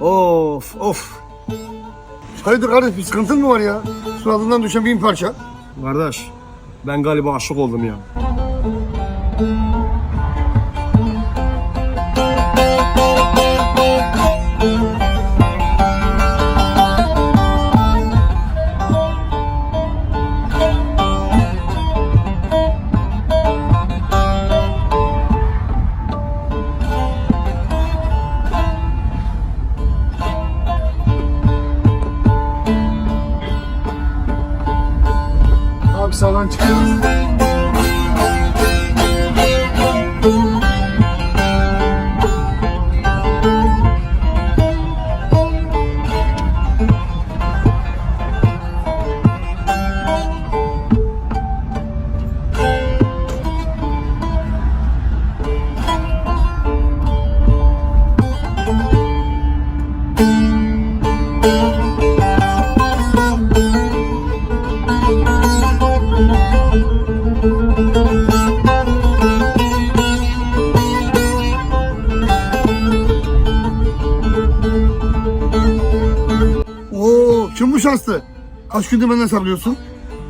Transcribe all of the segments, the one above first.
Of of. Hayırdır kardeş bir sıkıntın mı var ya? Suratından düşen bin parça. Kardeş ben galiba aşık oldum ya. Sağdan çıkıyoruz. Kim bu şanslı? Kaç gündür benden saklıyorsun?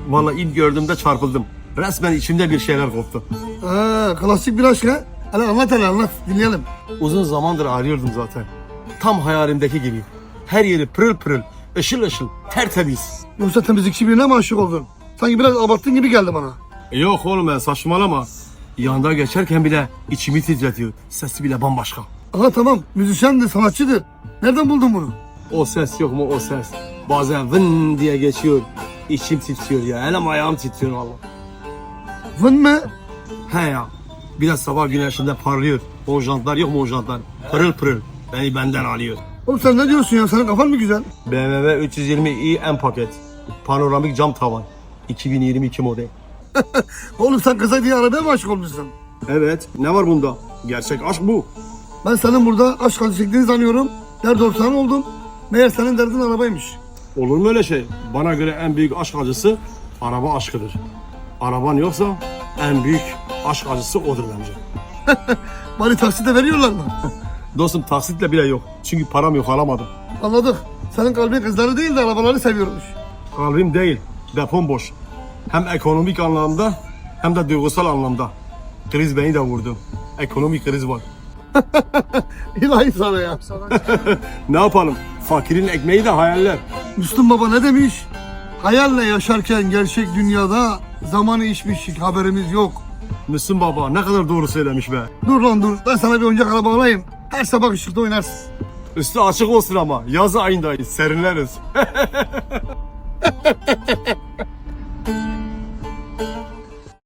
Vallahi ilk gördüğümde çarpıldım. Resmen içimde bir şeyler koptu. Ha, klasik bir aşk ha. Hadi anlat hele anlat dinleyelim. Uzun zamandır arıyordum zaten. Tam hayalimdeki gibi. Her yeri pırıl pırıl, ışıl ışıl, tertemiz. Yoksa temizlikçi birine mi aşık oldun? Sanki biraz abarttın gibi geldi bana. Yok oğlum ben saçmalama. Yanda geçerken bile içimi titretiyor. Sesi bile bambaşka. Aha tamam müzisyendir sanatçıdır. Nereden buldun bunu? O ses yok mu o ses? Bazen vın diye geçiyor. İçim titriyor ya. Elim ayağım titriyor valla. Vın mı? He ya. Biraz sabah güneşinde parlıyor. O jantlar yok mu o jantlar? Pırıl pırıl. Beni benden alıyor. Oğlum sen ne diyorsun ya? Senin kafan mı güzel? BMW 320i M paket. Panoramik cam tavan. 2022 model. Oğlum sen kıza diye arabaya mı aşık olmuşsun? Evet. Ne var bunda? Gerçek aşk bu. Ben senin burada aşk acı çektiğini sanıyorum. Dert ortağın oldum. Meğer senin derdin arabaymış. Olur mu öyle şey? Bana göre en büyük aşk acısı araba aşkıdır. Araban yoksa en büyük aşk acısı odur bence. Bari taksite veriyorlar mı? Dostum taksitle bile yok. Çünkü param yok alamadım. Anladık. Senin kalbin kızları değil de arabaları seviyormuş. Kalbim değil, depom boş. Hem ekonomik anlamda hem de duygusal anlamda. Kriz beni de vurdu. Ekonomik kriz var. İlahi sana ya. Ne yapalım? Fakirin ekmeği de hayaller. Müslüm Baba ne demiş? Hayalle yaşarken gerçek dünyada zamanı içmiş haberimiz yok. Müslüm Baba ne kadar doğru söylemiş be. Dur lan dur. Ben sana bir oyuncak araba alayım. Her sabah ışıkta oynarsın. Üstü açık olsun ama yaz ayındayız serinleriz.